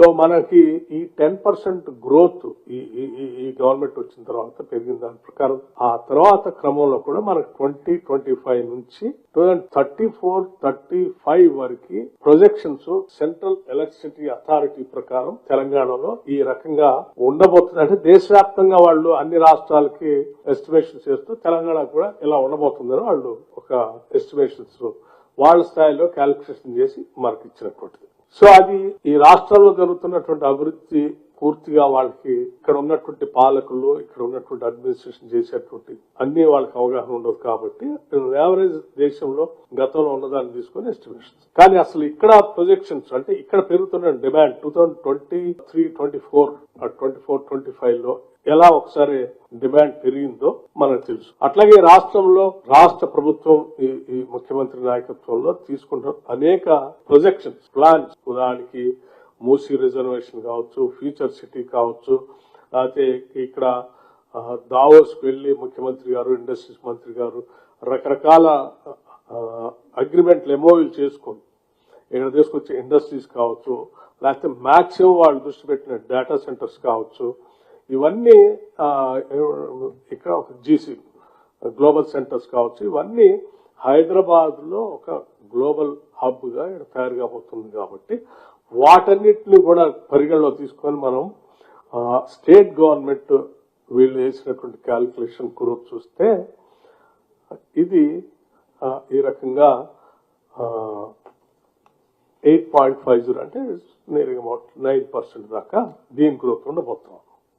So మనకి ఈ ten percent growth ఈ ఈ- ఈ- గవర్నమెంట్ వచ్చిన తర్వాత పెరిగిన దాని ప్రకారం ఆ తర్వాత క్రమంలో కూడా మనకు ట్వంటీ ట్వంటీ ఫైవ్ నుంచి two thousand thirty four thirty five వరకు ప్రొజెక్షన్స్ సెంట్రల్ ఎలక్ట్రిసిటీ అథారిటీ ప్రకారం తెలంగాణలో ఈ రకంగా ఉండబోతుంది అంటే దేశవ్యాప్తంగా వాళ్ళు అన్ని రాష్ట్రాలకి ఎస్టిమేషన్ చేస్తూ తెలంగాణ కూడా ఇలా ఉండబోతుందని వాళ్ళు ఒక ఎస్టిమేషన్స్ వాళ్ళ స్థాయిలో క్యాలిక్యులేషన్ చేసి మనకి ఇచ్చినటువంటిది. సో అది ఈ రాష్ట్రంలో జరుగుతున్నటువంటి అభివృద్ధి పూర్తిగా వాళ్ళకి ఇక్కడ ఉన్నటువంటి పాలకులు ఇక్కడ ఉన్నటువంటి అడ్మినిస్ట్రేషన్ చేసేటువంటి అన్ని వాళ్ళకి అవగాహన ఉండదు కాబట్టి యావరేజ్ దేశంలో గతంలో ఉన్నదాన్ని తీసుకొని ఎస్టిమేషన్స్ కానీ అసలు ఇక్కడ ప్రొజెక్షన్స్ అంటే ఇక్కడ పెరుగుతున్న demand two thousand twenty three twenty four twenty four twenty ఫైవ్లో ఎలా ఒకసారి డిమాండ్ పెరిగిందో మనకు తెలుసు. అట్లాగే రాష్ట్రంలో రాష్ట్ర ప్రభుత్వం ఈ ఈ ముఖ్యమంత్రి నాయకత్వంలో తీసుకుంటున్న అనేక ప్రొజెక్షన్స్ ప్లాన్స్ ఉదాహరణకి మూసీ రిజర్వేషన్ కావచ్చు ఫ్యూచర్ సిటీ కావచ్చు లేకపోతే ఇక్కడ దావోస్కి వెళ్ళి ముఖ్యమంత్రి గారు ఇండస్ట్రీస్ మంత్రి గారు రకరకాల అగ్రిమెంట్లు ఎంఓయూలు చేసుకొని ఇక్కడ తీసుకొచ్చే ఇండస్ట్రీస్ కావచ్చు లేకపోతే మ్యాక్సిమం వాళ్ళు దృష్టి పెట్టిన డేటా సెంటర్స్ కావచ్చు ఇవన్నీ ఇక్కడ ఒక జీసీ గ్లోబల్ సెంటర్స్ కావచ్చు ఇవన్నీ హైదరాబాద్లో ఒక గ్లోబల్ హబ్గా ఇక్కడ తయారు కాబోతుంది కాబట్టి వాటన్నిటిని కూడా పరిగణలో తీసుకొని మనం స్టేట్ గవర్నమెంట్ వీళ్ళు వేసినటువంటి క్యాల్కులేషన్ గ్రూప్ చూస్తే ఇది ఈ రకంగా ఎయిట్ పాయింట్ ఫైవ్ జీరో అంటే నేరుగా నైన్ పర్సెంట్ దాకా దీని గ్రోత్ ఉండబోతున్నాం.